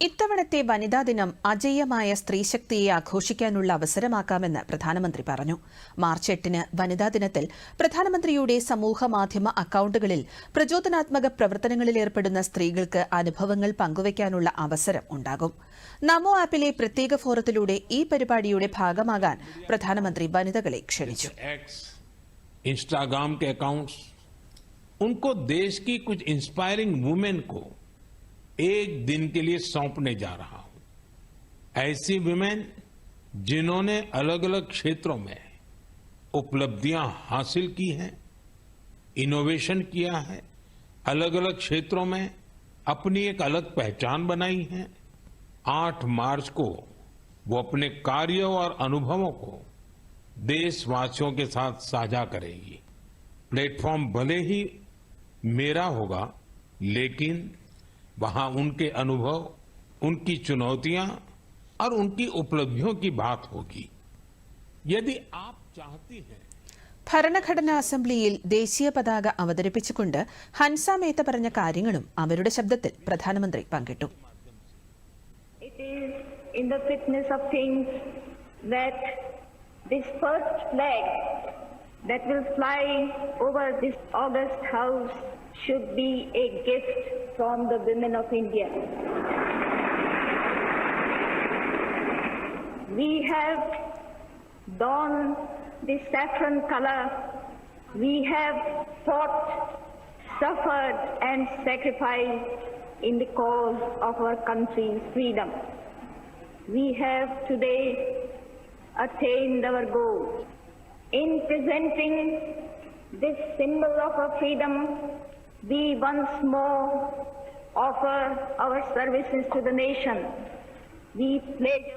ഇത്തവണത്തെ വനിതാ ദിനം അജയ്യമായ സ്ത്രീശക്തിയെ ആഘോഷിക്കാനുള്ള അവസരമാക്കാമെന്ന് പ്രധാനമന്ത്രി പറഞ്ഞു മാർച്ച് എട്ടിന് വനിതാ ദിനത്തിൽ പ്രധാനമന്ത്രിയുടെ സമൂഹ മാധ്യമ അക്കൌണ്ടുകളിൽ പ്രചോദനാത്മക പ്രവർത്തനങ്ങളിൽ ഏർപ്പെടുന്ന സ്ത്രീകൾക്ക് അനുഭവങ്ങൾ പങ്കുവയ്ക്കാനുള്ള അവസരം ഉണ്ടാകും നമോ ആപ്പിലെ പ്രത്യേക ഫോറത്തിലൂടെ ഈ പരിപാടിയുടെ ഭാഗമാകാൻ പ്രധാനമന്ത്രി വനിതകളെ ക്ഷണിച്ചു एक्स इंस्टाग्राम के अकाउंट्स उनको देश की कुछ इंस्पायरिंग वुमेन को एक दिन के लिए सौंपने जा रहा हूँ। ऐसी विमेन जिन्होंने अलग अलग क्षेत्रों में उपलब्धियाँ हासिल की हैं इनोवेशन किया है अलग अलग क्षेत्रों में अपनी एक अलग पहचान बनाई है 8 मार्च को वो अपने कार्यों और अनुभवों को देशवासियों के साथ साझा करेंगी। प्लेटफॉर्म भले ही मेरा होगा, लेकिन वहां उनके अनुभव उनकी चुनौतियां और उनकी उपलब्धियों की बात होगी यदि आप चाहती हैं ഭരണഘടനാ അസംബ്ലിയിൽ ദേശീയ പതാക അവതരിപ്പിച്ചുകൊണ്ട് ഹൻസ മേത്ത പറഞ്ഞ കാര്യങ്ങളും അവരുടെ ശബ്ദത്തിൽ പ്രധാനമന്ത്രി പങ്കിട്ടു It is in the fitness of things that this first flag that will fly over this august house should be a gift from the women of India. We have donned the saffron color. We have fought, suffered and sacrificed in the cause of our country's freedom. We have today attained our goal. In presenting this symbol of our freedom, we once more offer our services to the nation. We pledge